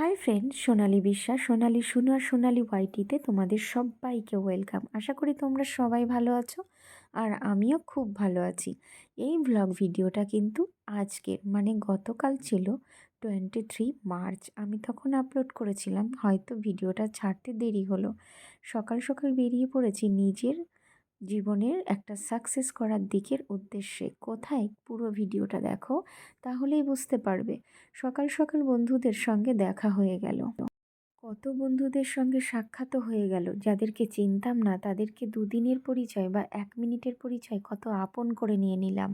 Hi friend সোনালি বিশ্বাস, সোনালি আর সোনালি ওয়াইটিতে তোমাদের সবাইকে ওয়েলকাম। আশা করি তোমরা সবাই ভালো আছো আর আমিও খুব ভালো আছি। এই ব্লগ ভিডিওটা কিন্তু আজকের মানে গতকাল ছিল টোয়েন্টি থ্রি মার্চ। আমি তখন আপলোড করেছিলাম, হয়তো ভিডিওটা ছাড়তে দেরি হলো। সকাল সকাল বেরিয়ে পড়েছি নিজের জীবনের একটা সাকসেস করার দিকের উদ্দেশ্যে কোথায় পুরো ভিডিওটা দেখো, তাহলেই বুঝতে পারবে। সকাল সকাল বন্ধুদের সঙ্গে দেখা হয়ে গেল। কত বন্ধুদের সঙ্গে সাক্ষাৎও হয়ে গেল। যাদেরকে চিনতাম না, তাদেরকে দুদিনের পরিচয় বা এক মিনিটের পরিচয় কত আপন করে নিয়ে নিলাম।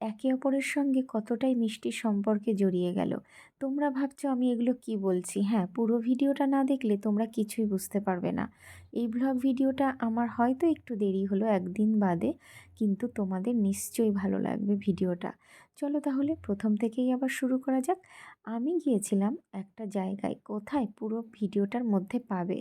একে অপরের সঙ্গে কতটাই মিষ্টি সম্পর্কে জড়িয়ে গেল। তোমরা ভাবছ আমি এগুলো কি বলছি? হ্যাঁ পুরো ভিডিওটা না দেখলে তোমরা কিছুই বুঝতে পারবে না। এই ব্লগ ভিডিওটা আমার হয়তো একটু দেরি হলো একদিন বাদে, কিন্তু তোমাদের নিশ্চয়ই ভালো লাগবে ভিডিওটা। চলো তাহলে প্রথম থেকেই আবার শুরু করা যাক। আমি গিয়েছিলাম একটা জায়গায়, কোথায় পুরো ভিডিওটার মধ্যে পাবে?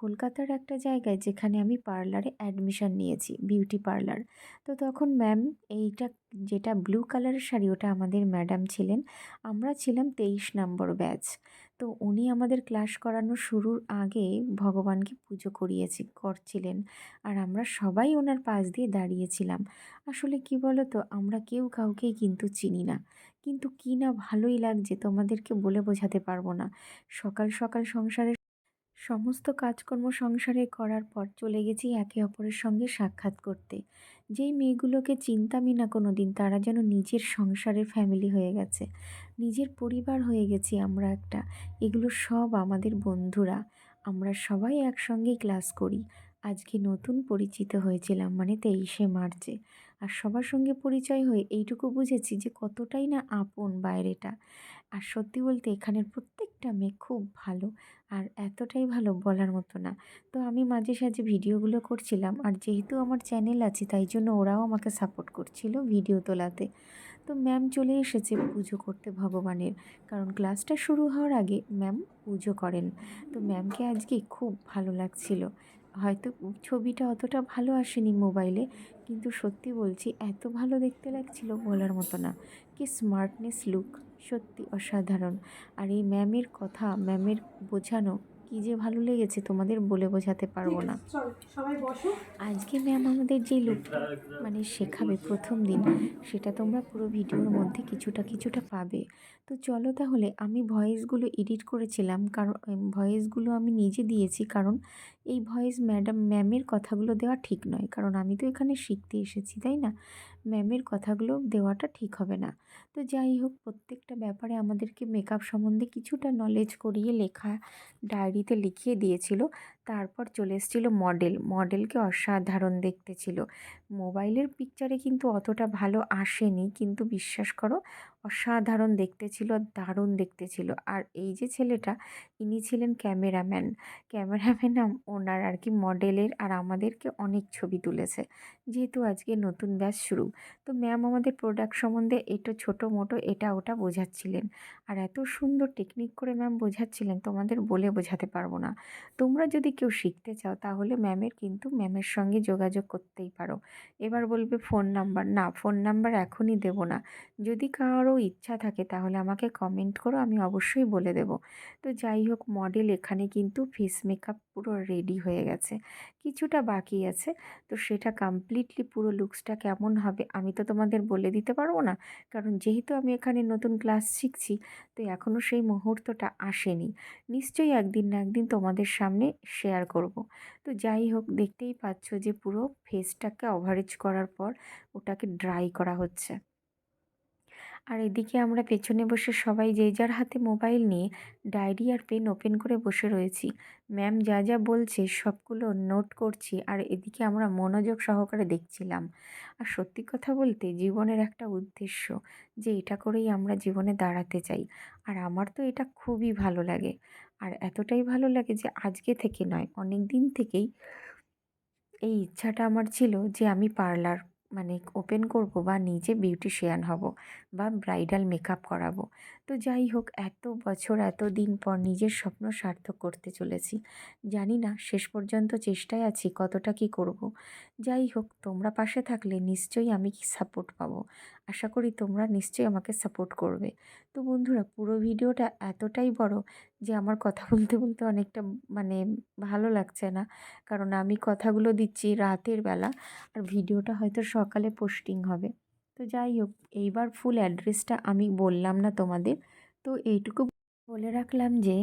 কলকাতার একটা জায়গায় যেখানে আমি পার্লারে অ্যাডমিশন নিয়েছি বিউটি পার্লার তো তখন ম্যাম এইটা যেটা ব্লু কালারের শাড়ি, ওটা আমাদের ম্যাডাম ছিলেন। আমরা ছিলাম তেইশ নম্বর ব্যাচ তো উনি আমাদের ক্লাস করানো শুরুর আগে ভগবানকে পুজো করিয়েছি, করছিলেন। আর আমরা সবাই ওনার পাশ দিয়ে দাঁড়িয়েছিলাম। আসলে কি বলো তো আমরা কেউ কাউকেই কিন্তু চিনি না। কিন্তু কী না ভালোই লাগছে তোমাদেরকে বলে বোঝাতে পারব না। সকাল সকাল সংসারে সমস্ত কাজকর্ম সংসারে করার পর চলে গেছি একে অপরের সঙ্গে সাক্ষাৎ করতে। যেই মেয়েগুলোকে চিনতামই না কোনো দিন তারা যেন নিজের সংসারের ফ্যামিলি হয়ে গেছে। নিজের পরিবার হয়ে গেছি আমরা একটা। এগুলো সব আমাদের বন্ধুরা। আমরা সবাই একসঙ্গেই ক্লাস করি। আজকে নতুন পরিচিত হয়েছিলাম মানে তেইশে মার্চে। আর সবার সঙ্গে পরিচয় হয়ে এইটুকু বুঝেছি যে কতটাই না আপন বাইরেটা। আর সত্যি বলতে এখানের প্রত্যেকটা মেয়ে খুব ভালো, আর এতটাই ভালো বলার মতো না। তো আমি মাঝে সাঝে ভিডিওগুলো করছিলাম, আর যেহেতু আমার চ্যানেল আছে, তাই জন্য ওরাও আমাকে সাপোর্ট করছিল ভিডিও তোলাতে। তো ম্যাম চলে এসেছে পুজো করতে ভগবানের। কারণ ক্লাসটা শুরু হওয়ার আগে ম্যাম পুজো করেন। তো ম্যামকে আজকে খুব ভালো লাগছিল। হয়তো ছবিটা অতটা ভালো আসেনি মোবাইলে কিন্তু সত্যি বলছি, এত ভালো দেখতে লাগছিল বলার মতো না। কি স্মার্টনেস লুক সত্যি অসাধারণ। আর এই ম্যামের কথা ম্যামের বোঝানো কী যে ভালো লেগেছে তোমাদের বলে বোঝাতে পারব না। আজকে ম্যাম আমাদের যে লুক মানে শেখাবে প্রথম দিন সেটা তোমরা পুরো ভিডিওর মধ্যে কিছুটা কিছুটা পাবে। তো চলো তাহলে, আমি ভয়েসগুলো এডিট করেছিলাম। কারণ ভয়েসগুলো আমি নিজে দিয়েছি। কারণ, এই ভয়েস ম্যাডাম, ম্যামের কথাগুলো দেওয়া ঠিক নয়। কারণ, আমি তো এখানে শিখতে এসেছি, তাই না? ম্যামের কথাগুলো দেওয়াটা ঠিক হবে না। তো যাই হোক, প্রত্যেকটা ব্যাপারে আমাদেরকে মেকআপ সম্বন্ধে কিছুটা নলেজ করিয়ে লেখা ডায়েরিতে লিখিয়ে দিয়েছিল। তারপর চলে এসেছিল মডেল মডেলকে অসাধারণ দেখতে ছিল। মোবাইলের পিকচারে কিন্তু অতটা ভালো আসেনি। কিন্তু বিশ্বাস করো অসাধারণ দেখতে ছিল, দারুণ দেখতে ছিল। আর এই যে ছেলেটা, ইনি ছিলেন ক্যামেরাম্যান। ক্যামেরাম্যান ওনার আর কি মডেলের আর আমাদেরকে অনেক ছবি তুলেছে। যেহেতু আজকে নতুন ব্যাচ শুরু, তো ম্যাম আমাদের প্রোডাক্ট সম্বন্ধে এটা ছোটো মোটো এটা ওটা বোঝাচ্ছিলেন। আর এত সুন্দর টেকনিক করে ম্যাম বোঝাচ্ছিলেন, তোমাদের বলে বোঝাতে পারব না। তোমরা যদি কেউ শিখতে চাও, তাহলে ম্যামের কিন্তু ম্যামের সঙ্গে যোগাযোগ করতেই পারো। এবার বলবে ফোন নাম্বার না ফোন নাম্বার এখনই দেব না। যদি কারও ইচ্ছা থাকে, তাহলে আমাকে কমেন্ট করো, আমি অবশ্যই বলে দেব। তো যাই হোক মডেল এখানে কিন্তু ফেস মেকআপ পুরো রেডি হয়ে গেছে। কিছুটা বাকি আছে, তো সেটা কমপ্লিটলি পুরো লুকসটা কেমন হবে আমি তো তোমাদের বলে দিতে পারব না। কারণ যেহেতু আমি এখানে নতুন ক্লাস শিখছি, তো এখনও সেই মুহূর্তটা আসেনি। নিশ্চয়ই একদিন না একদিন তোমাদের সামনে শেয়ার করব। তো যাই হোক, দেখতেই পাচ্ছ যে পুরো ফেসটাকে ওভারেজ করার পর ওটাকে ড্রাই করা হচ্ছে। আর এদিকে আমরা পেছনে বসে সবাই যে যার হাতে মোবাইল নিয়ে ডায়েরি আর পেন ওপেন করে বসে রয়েছি। ম্যাম যা যা বলছে সবগুলো নোট করছি আর এদিকে আমরা মনোযোগ সহকারে দেখছিলাম। আর সত্যি কথা বলতে জীবনের একটা উদ্দেশ্য যে এটা করেই আমরা জীবনে দাঁড়াতে চাই। আর আমার তো এটা খুবই ভালো লাগে। আর এতটাই ভালো লাগে যে আজকে থেকে নয় অনেক দিন থেকেই এই ইচ্ছাটা আমার ছিল যে আমি পার্লার মানে ওপেন করব বা নিজে বিউটিশিয়ান হব বা ব্রাইডাল মেকআপ করাবো। তো যাই হোক, এত বছর, এত দিন পর নিজের স্বপ্ন সার্থক করতে চলেছি। জানি না শেষ পর্যন্ত চেষ্টায় আছি কতটা কি করব। যাই হোক, তোমরা পাশে থাকলে নিশ্চয়ই আমি সাপোর্ট পাবো। আশা করি তোমরা নিশ্চয়ই আমাকে সাপোর্ট করবে। তো বন্ধুরা, পুরো ভিডিওটা এতটাই বড় যে আমার কথা বলতে বলতে অনেকটা মানে ভালো লাগছে না। কারণ আমি কথাগুলো দিচ্ছি রাতের বেলা আর ভিডিওটা হয়তো সকালে পোস্টিং হবে। তো যাই হোক, এইবার ফুল অ্যাড্রেসটা আমি বললাম না তোমাদের। তো এইটুকু বলে রাখলাম যে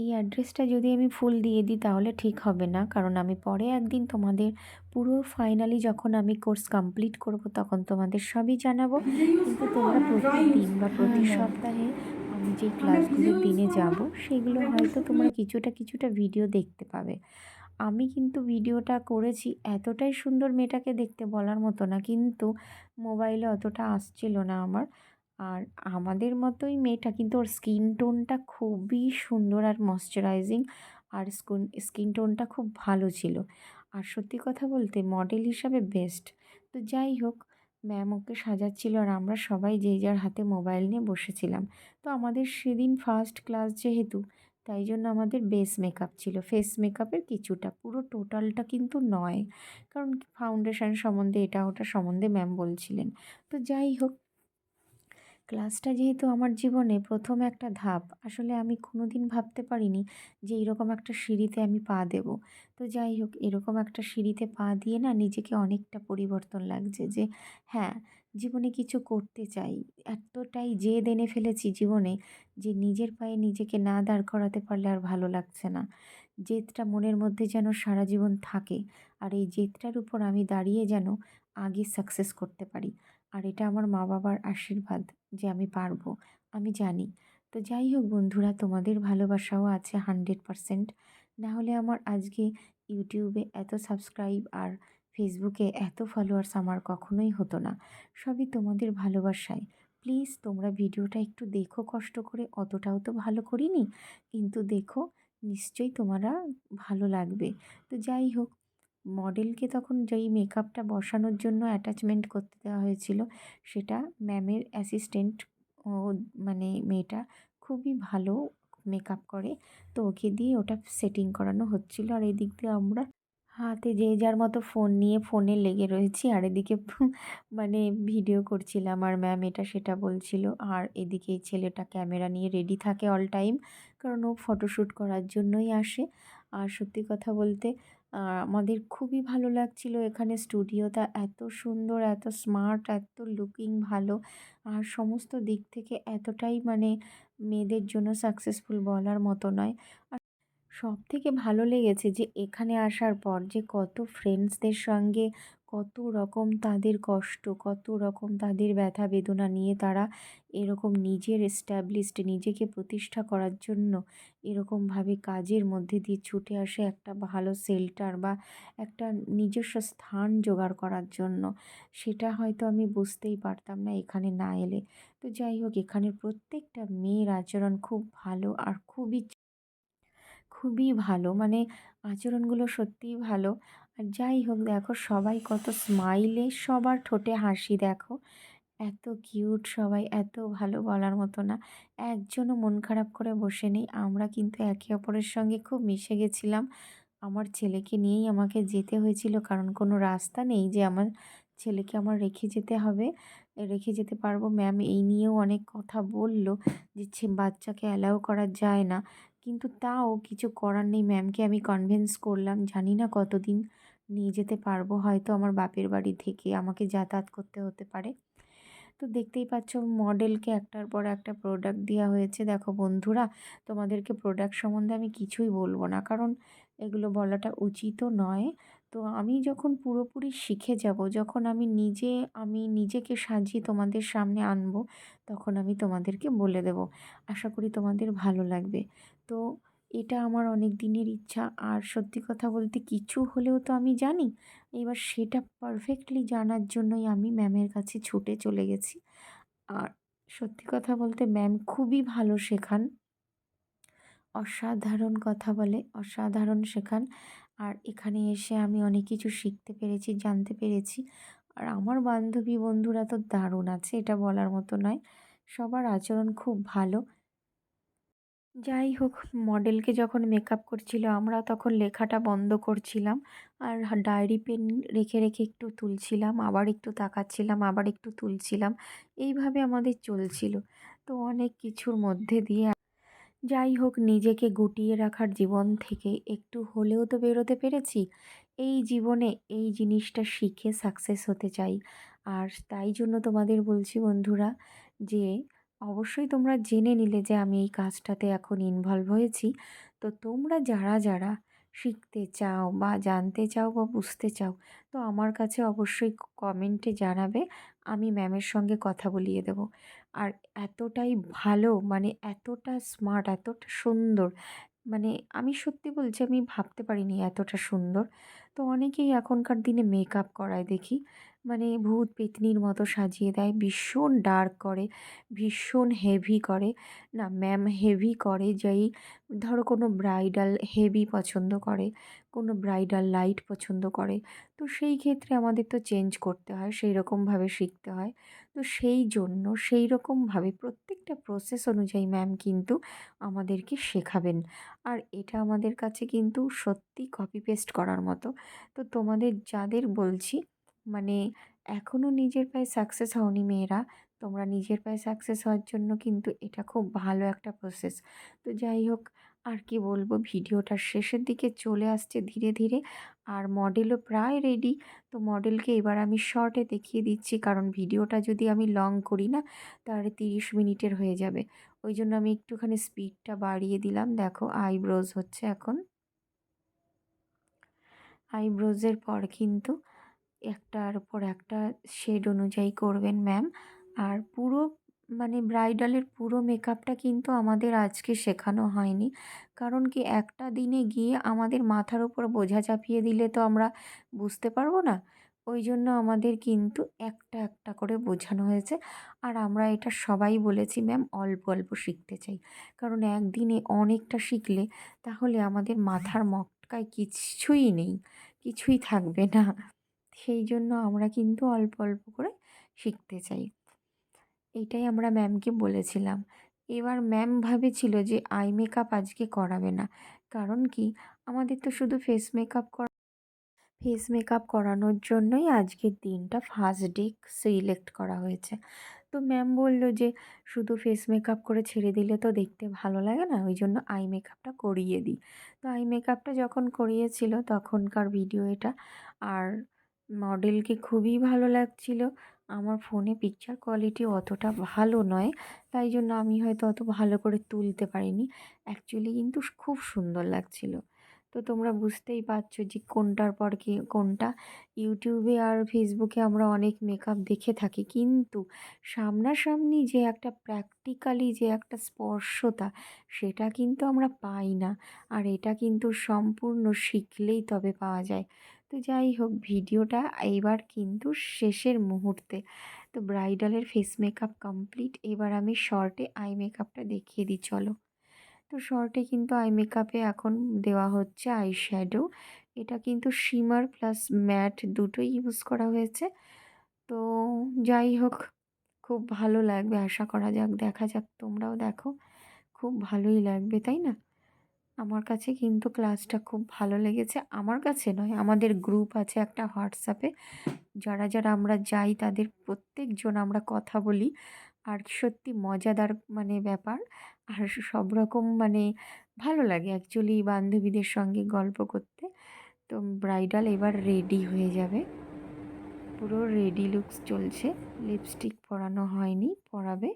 এই অ্যাড্রেসটা যদি আমি ফুল দিয়ে দিই তাহলে ঠিক হবে না। কারণ আমি পরে একদিন তোমাদের পুরো ফাইনালি যখন আমি কোর্স কমপ্লিট করব তখন তোমাদের সবই জানাব। কিন্তু তোমরা প্রতিদিন বা প্রতি সপ্তাহে আমি যে ক্লাসগুলোর দিনে যাব সেগুলো হয়তো তোমরা কিছুটা কিছুটা ভিডিও দেখতে পাবে। আমি কিন্তু ভিডিওটা করেছি এতটাই সুন্দর মেয়েটাকে দেখতে বলার মতো না কিন্তু মোবাইলে অতটা আসছিল না আমার। আর আমাদের মতোই মেয়েটা কিন্তু ওর স্কিন টোনটা খুবই সুন্দর আর ময়শ্চারাইজিং আর স্কুন স্কিন টোনটা খুব ভালো ছিল। আর সত্যি কথা বলতে মডেল হিসাবে বেস্ট তো যাই হোক ম্যাম ওকে সাজাচ্ছিল আর আমরা সবাই যে যার হাতে মোবাইল নিয়ে বসেছিলাম। তো আমাদের সেদিন ফার্স্ট ক্লাস যেহেতু, তাই জন্য আমাদের বেস মেকআপ ছিল। ফেস মেকআপের কিছুটা, পুরো টোটালটা কিন্তু নয়। কারণ ফাউন্ডেশন সম্বন্ধে, এটা ওটা সম্বন্ধে ম্যাম বলছিলেন। তো যাই হোক ক্লাসটা যেহেতু আমার জীবনে প্রথম একটা ধাপ, আসলে আমি কোনো দিন ভাবতে পারিনি যে এরকম একটা সিঁড়িতে আমি পা দেব। তো যাই হোক, এরকম একটা সিঁড়িতে পা দিয়ে না নিজেকে অনেকটা পরিবর্তন লাগছে যে হ্যাঁ জীবনে কিছু করতে চাই। এতটাই জেদ এনে ফেলেছি জীবনে যে নিজের পায়ে নিজেকে না দাঁড় করাতে পারলে আর ভালো লাগছে না। জেদটা মনের মধ্যে যেন সারা জীবন থাকে, আর এই জেদটার উপর আমি দাঁড়িয়ে যেন আগে সাকসেস করতে পারি। আর এটা আমার মা বাবার আশীর্বাদ যে আমি পারব, আমি জানি। তো যাই হোক বন্ধুরা, তোমাদের ভালোবাসাও আছে হান্ড্রেড পারসেন্ট। নাহলে আমার আজকে ইউটিউবে এত সাবস্ক্রাইব আর ফেসবুকে এত ফলোয়ার্স আমার কখনোই হতো না। সবই তোমাদের ভালোবাসায়। প্লিজ তোমরা ভিডিওটা একটু দেখো কষ্ট করে, অতটাও তো ভালো করিনি, কিন্তু দেখো নিশ্চয়ই তোমারা ভালো লাগবে। তো যাই হোক মডেলকে তখন যেই মেকআপটা বসানোর জন্য অ্যাটাচমেন্ট করতে দেওয়া হয়েছিল, সেটা ম্যামের অ্যাসিস্ট্যান্ট ও মানে মেয়েটা খুবই ভালো মেকআপ করে। তো ওকে দিয়ে ওটা সেটিং করানো হচ্ছিল। আর এদিক দিয়ে আমরা হাতে যে যার মতো ফোন নিয়ে ফোনে লেগে রয়েছি। আর এদিকে মানে ভিডিও করছিলাম আর ম্যাম এটা সেটা বলছিল। আর এদিকে ছেলেটা ক্যামেরা নিয়ে রেডি থাকে অল টাইম কারণ ও ফটোশ্যুট করার জন্যই আসে। আর সত্যি কথা বলতে আমাদের খুবই ভালো লাগছিল এখানে স্টুডিওটা এত সুন্দর, এত স্মার্ট এত লুকিং ভালো। আর সমস্ত দিক থেকে এতটাই মানে মেয়েদের জন্য সাকসেসফুল বলার মতো নয়। আর সব থেকে ভালো লেগেছে যে এখানে আসার পর যে কত ফ্রেন্ডসদের সঙ্গে কত রকম তাদের কষ্ট, কত রকম তাদের ব্যথা বেদনা নিয়ে তারা এরকম নিজের এস্টাবলিশড নিজেকে প্রতিষ্ঠা করার জন্য এরকমভাবে কাজের মধ্যে দিয়ে ছুটে আসে একটা ভালো শেল্টার বা একটা নিজস্ব স্থান জোগাড় করার জন্য। সেটা হয়তো আমি বুঝতেই পারতাম না এখানে না এলে। তো যাই হোক, এখানের প্রত্যেকটা মেয়ের আচরণ খুব ভালো আর খুবই খুবই ভালো। মানে আচরণগুলো সত্যিই ভালো। আর যাই হোক, দেখো সবাই কত স্মাইলে সবার ঠোঁটে হাসি দেখো। এত কিউট সবাই, এত ভালো বলার মতো না। একজনও মন খারাপ করে বসে নেই। আমরা কিন্তু একে অপরের সঙ্গে খুব মিশে গেছিলাম। আমার ছেলেকে নিয়েই আমাকে যেতে হয়েছিল, কারণ কোনো রাস্তা নেই যে আমার ছেলেকে আমার রেখে যেতে হবে। রেখে যেতে পারব। ম্যাম এই নিয়েও অনেক কথা বলল যে বাচ্চাকে অ্যালাউ করা যায় না। কিন্তু তাও কিছু করার নেই। ম্যামকে আমি কনভিন্স করলাম। জানি না কতদিন নিয়ে যেতে পারব। হয়তো আমার বাপের বাড়ি থেকে আমাকে যাতায়াত করতে হতে পারে। তো দেখতেই পাচ্ছ মডেলকে একটার পর একটা প্রোডাক্ট দেওয়া হয়েছে। দেখো বন্ধুরা, তোমাদেরকে প্রোডাক্ট সম্বন্ধে আমি কিছুই বলব না। কারণ এগুলো বলাটা উচিতও নয়। তো আমি যখন পুরোপুরি শিখে যাব, যখন আমি নিজে, আমি নিজেকে সাজিয়ে তোমাদের সামনে আনব, তখন আমি তোমাদেরকে বলে দেব। আশা করি তোমাদের ভালো লাগবে। তো এটা আমার অনেক দিনের ইচ্ছা। আর সত্যি কথা বলতে কিছু হলেও তো আমি জানি, এবার সেটা পারফেক্টলি জানার জন্যই আমি ম্যামের কাছে ছুটে চলে গেছি। আর সত্যি কথা বলতে ম্যাম খুবই ভালো শেখান। অসাধারণ কথা বলে, অসাধারণ শেখান। আর এখানে এসে আমি অনেক কিছু শিখতে পেরেছি, জানতে পেরেছি। আর আমার বান্ধবী বন্ধুরা তো দারুণ আছে, এটা বলার মতো নয়। সবার আচরণ খুব ভালো। যাই হোক মডেলকে যখন মেকআপ করছিল, আমরা তখন লেখাটা বন্ধ করছিলাম আর ডায়েরি পেন রেখে রেখে একটু তুলছিলাম, আবার একটু তাকাচ্ছিলাম, আবার একটু তুলছিলাম। এইভাবে আমাদের চলছিল। তো অনেক কিছুর মধ্যে দিয়ে যাই হোক নিজেকে গুটিয়ে রাখার জীবন থেকে একটু হলেও তো বেরোতে পেরেছি। এই জীবনে এই জিনিসটা শিখে সাকসেস হতে চাই। আর তাই জন্য তোমাদের বলছি বন্ধুরা যে অবশ্যই তোমরা জেনে নিলে যে আমি এই কাজটাতে এখন ইনভলভ হয়েছি। তো তোমরা যারা যারা শিখতে চাও বা জানতে চাও বা বুঝতে চাও, তো আমার কাছে অবশ্যই কমেন্টে জানাবে, আমি ম্যামের সঙ্গে কথা বলিয়ে দেব। আর এতটাই ভালো মানে এতটা স্মার্ট এতটা সুন্দর মানে আমি সত্যি বলছি আমি ভাবতে পারিনি এতটা সুন্দর। তো অনেকেই এখনকার দিনে মেকআপ করায় দেখি। মানে ভূত পেতনির মতো সাজিয়ে দেয়, ভীষণ ডার্ক করে, ভীষণ হেভি করে। না ম্যাম হেভি করে, যেই ধরো কোনো ব্রাইডাল হেভি পছন্দ করে, কোনো ব্রাইডাল লাইট পছন্দ করে। তো সেই ক্ষেত্রে আমাদের তো চেঞ্জ করতে হয় সেই রকমভাবে শিখতে হয়। তো সেই জন্য সেই রকমভাবে প্রত্যেকটা প্রসেস অনুযায়ী ম্যাম কিন্তু আমাদেরকে শেখাবেন। আর এটা আমাদের কাছে কিন্তু সত্যি কপি পেস্ট করার মতো। তো তোমাদের যাদের বলছি মানে এখনও নিজের পায়ে সাকসেস হওনি মেয়েরা, তোমরা নিজের পায়ে সাকসেস হওয়ার জন্য কিন্তু এটা খুব ভালো একটা প্রসেস তো যাই হোক আর কি বলব ভিডিওটার শেষের দিকে চলে আসছে ধীরে ধীরে। আর মডেলও প্রায় রেডি তো মডেলকে এবার আমি শর্টে দেখিয়ে দিচ্ছি, কারণ ভিডিওটা যদি আমি লং করি না, তাহলে তিরিশ মিনিটের হয়ে যাবে। ওই জন্য আমি একটুখানি স্পিডটা বাড়িয়ে দিলাম। দেখো আইব্রোজ হচ্ছে এখন। আইব্রোজের পর কিন্তু একটার উপর একটা শেড অনুযায়ী করবেন ম্যাম আর পুরো মানে ব্রাইডালের পুরো মেকআপটা কিন্তু আমাদের আজকে শেখানো হয়নি। কারণ কি একটা দিনে গিয়ে আমাদের মাথার উপর বোঝা চাপিয়ে দিলে তো আমরা বুঝতে পারব না। ওই জন্য আমাদের কিন্তু একটা একটা করে বোঝানো হয়েছে। আর আমরা এটা সবাই বলেছি, ম্যাম, অল্প অল্প শিখতে চাই। কারণ একদিনে অনেকটা শিখলে তাহলে আমাদের মাথার মটকায় কিছুই নেই, কিছুই থাকবে না। সেই জন্য আমরা কিন্তু অল্প অল্প করে শিখতে চাই। এইটাই আমরা ম্যামকে বলেছিলাম। এবার ম্যাম ভাবেছিল যে আই মেকআপ আজকে করাবে না। কারণ কি? আমাদের তো শুধু ফেস মেকআপ করা, ফেস মেকআপ করানোর জন্যই আজকের দিনটা ফার্স্ট ডে সিলেক্ট করা হয়েছে। তো ম্যাম বলল যে শুধু ফেস মেকআপ করে ছেড়ে দিলে তো দেখতে ভালো লাগে না, ওই জন্য আই মেকআপটা করিয়ে দিই। তো আই মেকআপটা যখন করিয়েছিল তখনকার ভিডিও এটা। আর মডেলকে খুবই ভালো লাগছিল। আমার ফোনে পিকচার কোয়ালিটি অতটা ভালো নয়, তাই জন্য আমি হয়তো অত ভালো করে তুলতে পারিনি। অ্যাকচুয়ালি কিন্তু খুব সুন্দর লাগছিল। তো তোমরা বুঝতেই পারছ যে কোনটার পর কি, কোনটা? ইউটিউবে আর ফেসবুকে আমরা অনেক মেকআপ দেখে থাকি, কিন্তু সামনাসামনি যে একটা প্র্যাকটিক্যালি যে একটা স্পর্শতা, সেটা কিন্তু আমরা পাই না। আর এটা কিন্তু সম্পূর্ণ শিখলেই তবে পাওয়া যায়। তো যাই হোক, ভিডিওটা এইবার কিন্তু শেষের মুহূর্তে। তো ব্রাইডালের ফেস মেকআপ কমপ্লিট। এবার আমি শর্টে আই মেকআপটা দেখিয়ে দিই, চলো। তো শর্টে কিন্তু আই মেকআপে এখন দেওয়া হচ্ছে আই শ্যাডো এটা কিন্তু শিমার প্লাস ম্যাট দুটোই ইউজ করা হয়েছে। তো যাই হোক, খুব ভালো লাগবে। আশা করা যাক, দেখা যাক, তোমরাও দেখো। খুব ভালোই লাগবে, তাই না? আমার কাছে কিন্তু ক্লাসটা খুব ভালো লেগেছে। আমার কাছে নয়, আমাদের গ্রুপ আছে একটা হোয়াটসঅ্যাপে যারা যারা আমরা যাই তাদের প্রত্যেকজন আমরা কথা বলি। আর সত্যি মজাদার মানে ব্যাপার। আর সব রকম মানে ভালো লাগে অ্যাকচুয়ালি বান্ধবীদের সঙ্গে গল্প করতে। তো ব্রাইডাল এবার রেডি হয়ে যাবে। পুরো রেডি লুকস চলছে। লিপস্টিক পরানো হয়নি, পরাবে।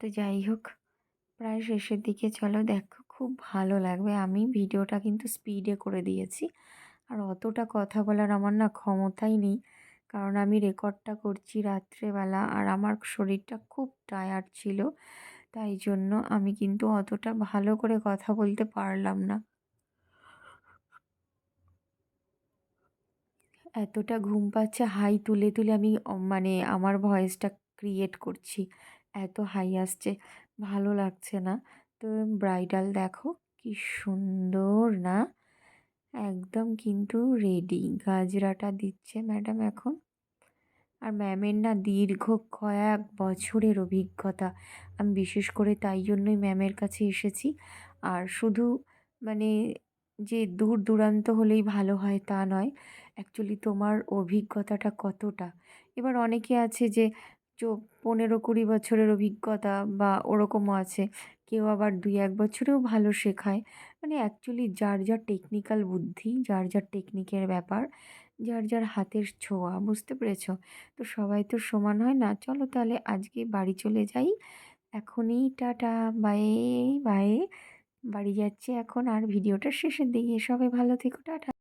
তো যাই হোক। প্রায় শেষের দিকে, চলো দেখো, খুব ভালো লাগবে। আমি ভিডিওটা কিন্তু স্পিডে করে দিয়েছি। আর অতটা কথা বলার আমার না ক্ষমতাই নেই। কারণ আমি রেকর্ডটা করছি রাত্রেবেলা আর আমার শরীরটা খুব টায়ার্ড ছিল। তাই জন্য আমি কিন্তু অতটা ভালো করে কথা বলতে পারলাম না। এতটা ঘুম পাচ্ছে, হাই তুলে তুলে আমি মানে আমার ভয়েসটা ক্রিয়েট করছি। এত হাই আসছে। ভালো লাগছে না। তো ব্রাইডাল দেখো কি সুন্দর না? একদম কিন্তু রেডি গাজরাটা দিচ্ছে ম্যাডাম এখন। আর ম্যামের না দীর্ঘ কয়েক বছরের অভিজ্ঞতা। আমি বিশেষ করে তাই জন্যই ম্যামের কাছে এসেছি। আর শুধু মানে যে দূর দূরান্ত হলেই ভালো হয় তা নয় অ্যাকচুয়ালি তোমার অভিজ্ঞতাটা কতটা? এবার অনেকে আছে যে পনেরো কুড়ি বছরের অভিজ্ঞতা বা ওরকমও আছে। কেউ আবার দুই এক বছরেও ভালো শেখায়। মানে অ্যাকচুয়ালি যার যার টেকনিক্যাল বুদ্ধি, যার যার টেকনিকের ব্যাপার, যার যার হাতের ছোঁয়া, বুঝতে পেরেছ? তো সবাই তো সমান হয় না। চলো তাহলে আজকে বাড়ি চলে যাই। এখনই টাটা বাই বাই বাড়ি যাচ্ছে এখন আর ভিডিওটা শেষের দিকে। সবাই ভালো থেকো, টাটা।